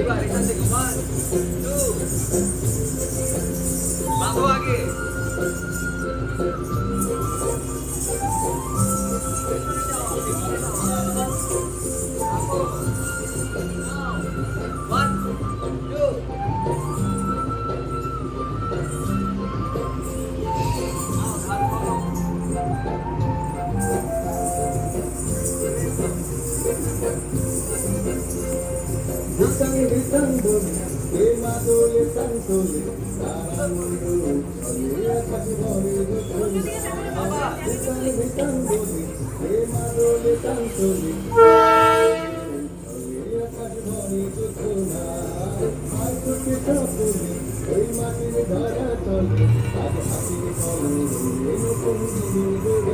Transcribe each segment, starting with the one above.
এবার এখান থেকে ওয়ান টু বাঁধো বিতান বলে এ মাদলে তান্তলে তারা মন্ডল চলে থাকি ভরে গোচরে বিতান বিতান বলে এ চলে ওই মাটির ধরা চলে আজ হাসির কলে নতুন দিন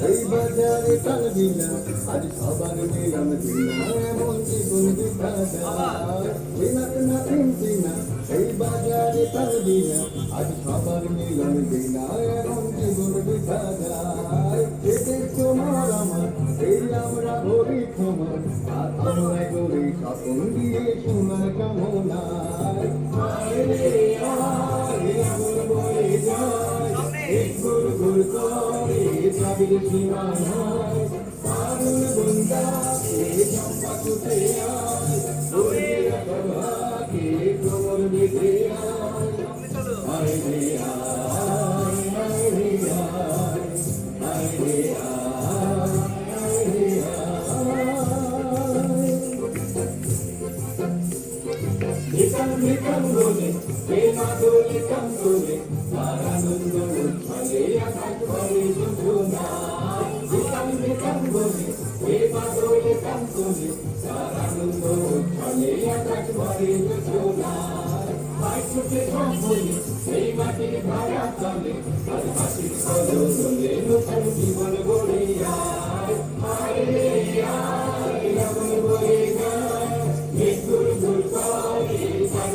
করে এই বাজারে টান দিনা আজ সবার নিলাম দিনা এমন জীবন দিনা দিনা এই বাজারে টান দিনা আজ সবার নিলাম দিনা এমন জীবন যায় তোমার এই আমরা হরি তোমার আর আমরা গরি স্বপন দিয়ে সোনার কামনায় যায় এক গুর গুর করে যাবির সীমানায় কারণ বন্দা কে আয় ওরে রাখবাকে কোমর বেঁধে আয় আয় আয় নিকাম নিকাম বলে কে মাদলে কাম বলে আনন্দ উচ্ছলে আকাশ ভরে যোজনা নিকাম নিকাম বলে কে মাদলে কাম বলে আনন্দ উচ্ছলে আকাশ ভরে যোজনা পাই ছুটে সব বলে মাটির ভাড়া চলে আর নতুন জীবন গড়ে